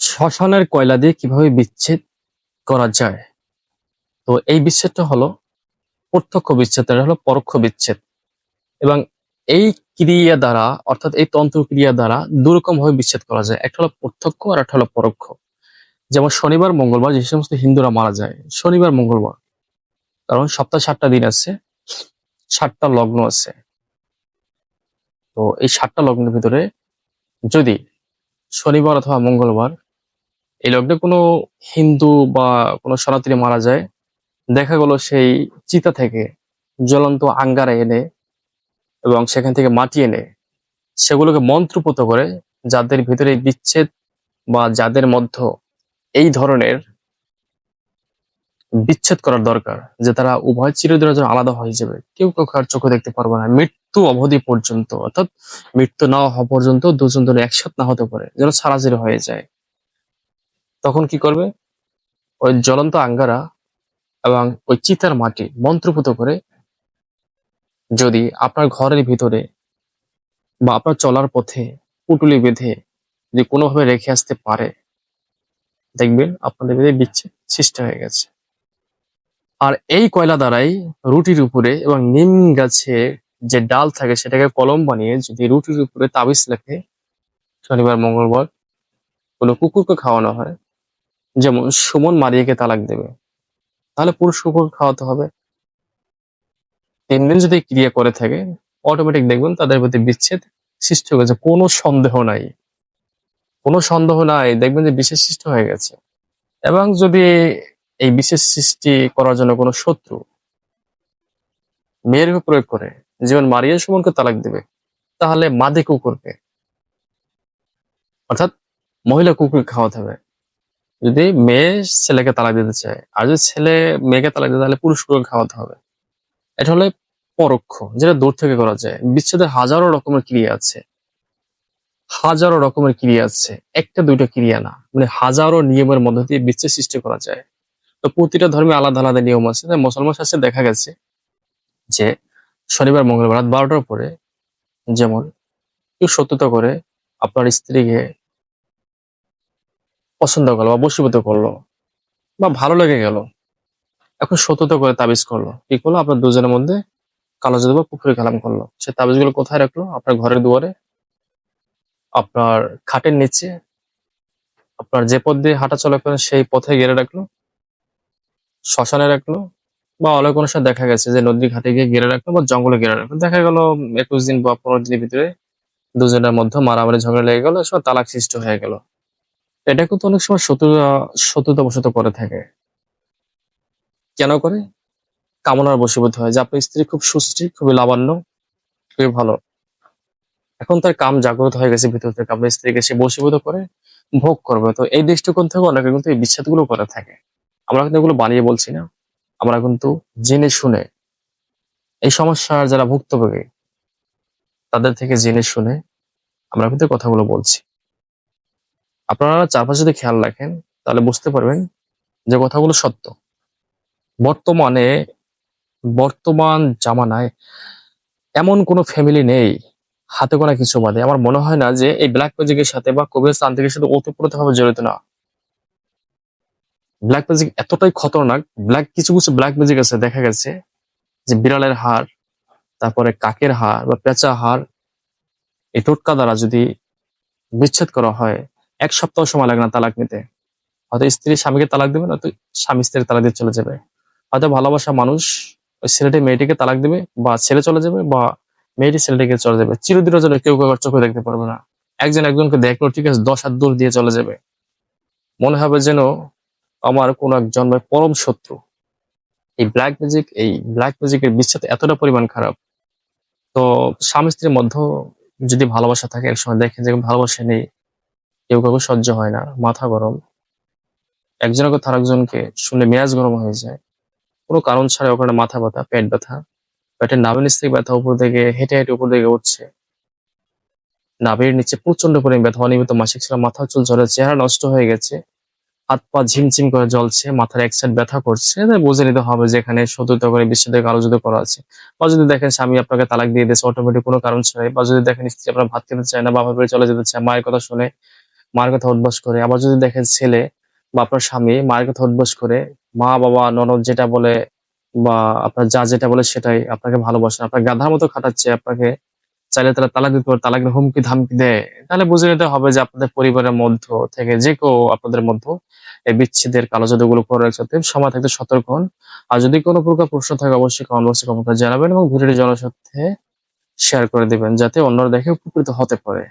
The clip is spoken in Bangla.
শ্মশানের কয়লা দিয়ে কীভাবে বিচ্ছেদ করা যায়? তো এই বিচ্ছেদটা হলো প্রত্যক্ষ বিচ্ছেদ, এটা হলো পরোক্ষ বিচ্ছেদ। এবং এই ক্রিয়া দ্বারা, অর্থাৎ এই তন্ত্র ক্রিয়া দ্বারা দুরকম ভাবে বিচ্ছেদ করা যায়। একটা হলো প্রত্যক্ষ আর একটা হলো পরোক্ষ। যেমন শনিবার, মঙ্গলবার যে সমস্ত হিন্দুরা মারা যায়, শনিবার, মঙ্গলবার। কারণ সপ্তাহে সাতটা দিন আছে, সাতটা লগ্ন আছে। তো এই সাতটা লগ্নের ভিতরে যদি শনিবার অথবা মঙ্গলবার এই লগ্নে কোনো হিন্দু বা কোনো সনাতনী মারা যায়। দেখা গেল সেই চিতা থেকে জ্বলন্ত আঙ্গারা এনে এবং সেখান থেকে মাটি এনে সেগুলোকে মন্ত্রপুত করে যাদের ভিতরে বিচ্ছেদ বা যাদের মধ্যে এই ধরনের বিচ্ছেদ করার দরকার যে তারা উভয় চিরদিনের জন্য আলাদা হয়ে যাবে কেউ কেউ কার চোখে দেখতে পারবে না। মৃত্যু অবধি পর্যন্ত, অর্থাৎ মৃত্যু না হওয়া পর্যন্ত দুজন ধরে একসাথে না হতে পারে, যেন সারাজির হয়ে যায়। তখন কি করবে? ওই জ্বলন্ত আঙ্গারা এবং ওই চিতার মাটি মন্ত্রপুত করে যদি আপনার ঘরের ভিতরে বা আপনার চলার পথে পুটুলি বেঁধে যদি কোনোভাবে রেখে আসতে পারে, দেখবেন আপনাদের ভিতরে বিচ্ছেদ সৃষ্টি হয়ে গেছে। আর এই কয়লা দ্বারাই রুটির উপরে এবং নিম গাছে যে ডাল থাকে সেটাকে কলম বানিয়ে যদি রুটির উপরে তাবিজ লেখে, শনিবার, মঙ্গলবার কোনো কুকুরকে খাওয়ানো হয় যেমন সুমন মারিয়াকে তালাক দেবে, তাহলে পুরুষ কুকুর খাওয়াতে হবে। তিন দিন যদি ক্রিয়া করে থাকে অটোমেটিক দেখবেন তাদের প্রতি বিচ্ছেদ সৃষ্টি হয়ে গেছে। কোনো সন্দেহ নাই। কোনো সন্দেহ নাই, দেখবেন যে বিশেষ সৃষ্টি হয়ে গেছে। এবং যদি এই বিশেষ সৃষ্টি করার জন্য কোনো শত্রু মেয়ের প্রয়োগ করে, যেমন মারিয়া সুমনকে তালাক দেবে, তাহলে মাদে কুকুরকে, অর্থাৎ মহিলা কুকুর খাওয়াতে হবে। যদি মেয়ে ছেলেকে তালাক দিতে চায়, আর যদি ছেলে মেয়েকে তালাক দিতে তাহলে পুরুষ কুকুরকে খাওয়াতে হবে। এটা হলে পরোক্ষ, যেটা দূর থেকে করা যায়। বিচ্ছেদের হাজারো রকমের ক্রিয়া আছে। হাজারো রকমের ক্রিয়া আছে। একটা, দুইটা ক্রিয়া না। মানে হাজারো নিয়মের মধ্যে দিয়ে বিচ্ছেদ সৃষ্টি করা যায়। তো প্রতিটা ধর্মে আলাদা আলাদা নিয়ম আছে। তাই মুসলমান শাস্ত্রে দেখা গেছে যে শনিবার, মঙ্গলবার রাত বারোটার পরে যেমন কেউ সত্যতা করে আপনার স্ত্রীকে পছন্দ করল বা বশীভূত করল বা ভালো লেগে গেল। এখন সত্যতা করে তাবিজ করল। কি করল? আপনার দুজনের মধ্যে কালো জাদু বা পুকুরে কালাম করল। সে তাবিজগুলো কোথায় রাখল? আপনার ঘরের দুয়ারে, আপনার খাটের নিচে, আপনার যে পথ দিয়ে হাঁটা চলা করেন সেই পথে গেড়ে রাখল, শ্মশানে রাখল বা অনেক সময় দেখা গেছে যে নদী ঘাটে গিয়ে গেড়ে রাখল বা জঙ্গলে গেড়ে রাখল। দেখা গেল একুশ দিন বা পনেরো দিনের ভিতরে দুজনের মধ্যে মারামারি ঝগড়া লেগে গেল সব তালাক সৃষ্টি হয়ে গেল। এটা কিন্তু অনেক সময় শত্রুতা শত্রুতা বশত করে থাকে। কেন করে? কামনার বশীভূত হয় যে আপনার স্ত্রী খুব সুস্থি, খুবই লাবণ্য, খুবই ভালো। এখন তার কাম জাগ্রত হয়ে গেছে ভিতর থেকে, আপনার স্ত্রীকে সে বশীভূত করে ভোগ করবে। তো এই দৃষ্টিকোণ থেকে অনেকে কিন্তু এই বিচ্ছেদগুলো করে থাকে। আমরা কিন্তু এগুলো বানিয়ে বলছি না। আমরা কিন্তু জেনে শুনে এই সমস্যার যারা ভুক্তভোগী, তাদের থেকে জেনে শুনে আমরা কিন্তু কথাগুলো বলছি। আপনারা চারপাশে যদি খেয়াল রাখেন, তাহলে বুঝতে পারবেন যে কথাগুলো সত্য। বর্তমানে, বর্তমান জামানায় এমন কোনো ফ্যামিলি নেই, হাতে গোনা কিছু বাদে। আমার মনে হয় না যে এই ব্ল্যাক ম্যাজিকের সাথে বা কবির তান্ত্রিকের সাথে ওতপ্রোত ভাবে জড়িত না। ব্ল্যাক ম্যাজিক এতটাই খতরনাক ব্ল্যাক কিছু কিছু ব্ল্যাক ম্যাজিক আছে, দেখা গেছে যে বিড়ালের হার তারপরে কাকের হাড় বা পেঁচা হার এই টোটকা দ্বারা যদি বিচ্ছেদ করা হয় এক সপ্তাহ সময় লাগে না তালাক নিতে। হয়তো স্ত্রী স্বামীকে তালাক দেবে না তো স্বামী স্ত্রীর তালাক দিয়ে চলে যাবে। হয়তো ভালোবাসা মানুষ ওই ছেলেটি মেয়েটিকে তালাক দেবে বা ছেলে চলে যাবে বা মেয়েটি ছেলেটিকে চলে যাবে। চিরদিনের জন্য কেউ কেউ চোখে দেখতে পারবে না। একজন একজনকে দেখল ঠিক আছে, দশ হাত দূর দিয়ে চলে যাবে। মনে হবে যেন আমার কোন এক জন্মের পরম শত্রু। এই ব্ল্যাক মিউজিক এই ব্ল্যাক মিউজিকের বিচ্ছেদ এতটা পরিমাণ খারাপ। তো স্বামী স্ত্রীর মধ্যে যদি ভালোবাসা থাকে, একসময় দেখেন যে ভালোবাসা নেই। কেউ কাউকে সহ্য হয় না, মাথা গরম। একজনকে তার একজনকে শুনলে মেয়াজ গরম হয়ে যায়। কোনো কারণ ছাড়া ওখানে মাথা ব্যথা, পেট ব্যথা। পেটের নাভের নিচ থেকে ব্যথা উপর থেকে, হেঁটে হেঁটে উপর দিকে উঠছে। নাভির নিচে প্রচণ্ড পরিমাণ ব্যথা, অনিয়মিত মাসিক ছিল, মাথা, চুল, ঝরে, চেহারা নষ্ট হয়ে গেছে। হাত পা ঝিমঝিম করে জ্বলছে, মাথার এক সাইড ব্যথা করছে। বুঝে নিতে হবে যে এখানে সত্যতা করে বিশ্বদের আলোচিত করা আছে। বা যদি দেখেন স্বামী আপনাকে তালাক দিয়ে দিয়েছে অটোমেটিক কোনো কারণ ছাড়াই। বা যদি দেখেন স্ত্রী আপনার ভাত খেতে চায় না বাবার বাড়ি চলে যেতে চায়, মায়ের কথা শুনে মায়ের কথা উদ্বাস করে। আবার যদি দেখেন ছেলে বা আপনার স্বামী মায়ের কথা উদ্বাস করে, মা, বাবা, ননদ যেটা বলে বা আপনার যা যেটা বলে সেটাই আপনাকে ভালোবাসে। আপনার গাধার মতো খাটাচ্ছে, আপনাকে চাইলে তারা তালাক দিতে পারে তালাক হুমকি ধামকি দেয়। তাহলে বুঝে নিতে হবে যে আপনাদের পরিবারের মধ্য থেকে যে কেউ আপনাদের মধ্যে এই বিচ্ছেদের কালো জাদুগুলো করে রাখছে সময় থাকতে সতর্ক হন। আর যদি কোনো প্রকার প্রশ্ন থাকে, অবশ্যই কমেন্ট বক্সে কমেন্ট করে জানাবেন এবং ভিডিওটি জনস্বার্থে শেয়ার করে দিবেন, যাতে অন্যরা দেখে উপকৃত হতে পারে।